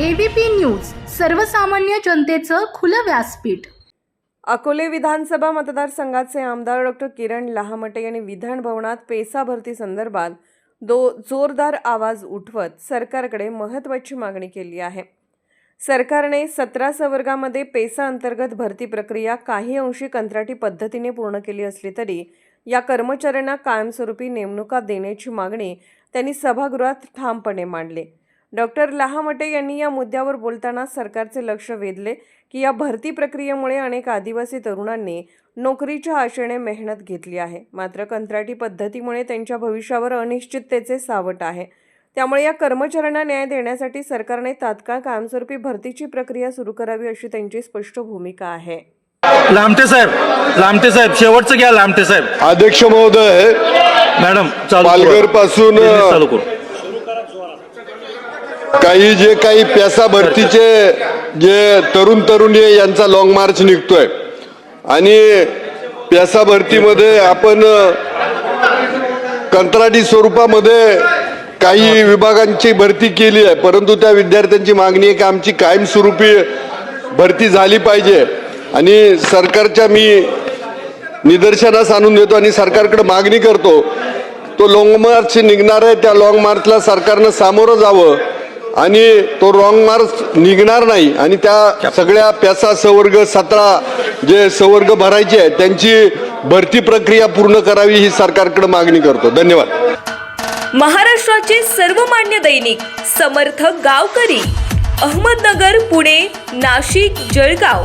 ABP news सर्वसामान्य जनतेचं खुलं व्यासपीठ. अकोले विधानसभा मतदारसंघाचे आमदार डॉक्टर किरण लहामटे यांनी विधान भवनात पेसा भरती संदर्भात दो जोरदार आवाज उठवत सरकारकडे महत्त्वाची मागणी केली आहे. सरकारने सतरा सवर्गामध्ये पेसा अंतर्गत भरती प्रक्रिया काही अंशी कंत्राटी पद्धतीने पूर्ण केली असली तरी या कर्मचाऱ्यांना कायमस्वरूपी नेमणुका देण्याची मागणी त्यांनी सभागृहात ठामपणे मांडली. डॉक्टर लहामटे यांनी या मुद्द्यावर बोलताना सरकारचे लक्ष वेधले की या भरती प्रक्रियेमुळे अनेक आदिवासी तरुणांनी नोकरीच्या आशेने मेहनत घेतली आहे. मात्र कंत्राटी पद्धतीमुळे त्यांच्या भविष्यावर अनिश्चिततेचे सावट आहे. त्यामुळे या कर्मचाऱ्यांना न्याय देण्यासाठी सरकारने तात्काळ कायमस्वरूपी भरतीची प्रक्रिया सुरू करावी अशी त्यांची स्पष्ट भूमिका आहे. लामटे साहेब लामटे साहेब शेवटचं घ्या लामटे साहेब. अध्यक्ष महोदय मॅडम पालघरपासून चालू करू. काही जे काही पेसा भरतीचे जे तरुण तरुणी आहे, यांचा लॉंग मार्च निघतोय. आणि पेसा भरतीमध्ये आपण कंत्राटी स्वरूपामध्ये काही विभागांची भरती केली आहे. परंतु त्या विद्यार्थ्यांची मागणी आहे की आमची कायमस्वरूपी भरती झाली पाहिजे. आणि सरकारच्या मी निदर्शनास आणून देतो आणि सरकारकडे मागणी करतो तो लॉंग मार्च निघणार आहे. त्या लॉंग मार्चला सरकारनं सामोरं जावं. आणि तो रॉंग मार्च निघणार नाही. आणि त्या सगळ्या प्यासा सवर्ग सतरा जे सवर्ग भरायचे आहेत त्यांची भरती प्रक्रिया पूर्ण करावी ही सरकारकडे मागणी करतो. धन्यवाद. महाराष्ट्राचे सर्वमान्य दैनिक समर्थ गावकरी अहमदनगर पुणे नाशिक जळगाव.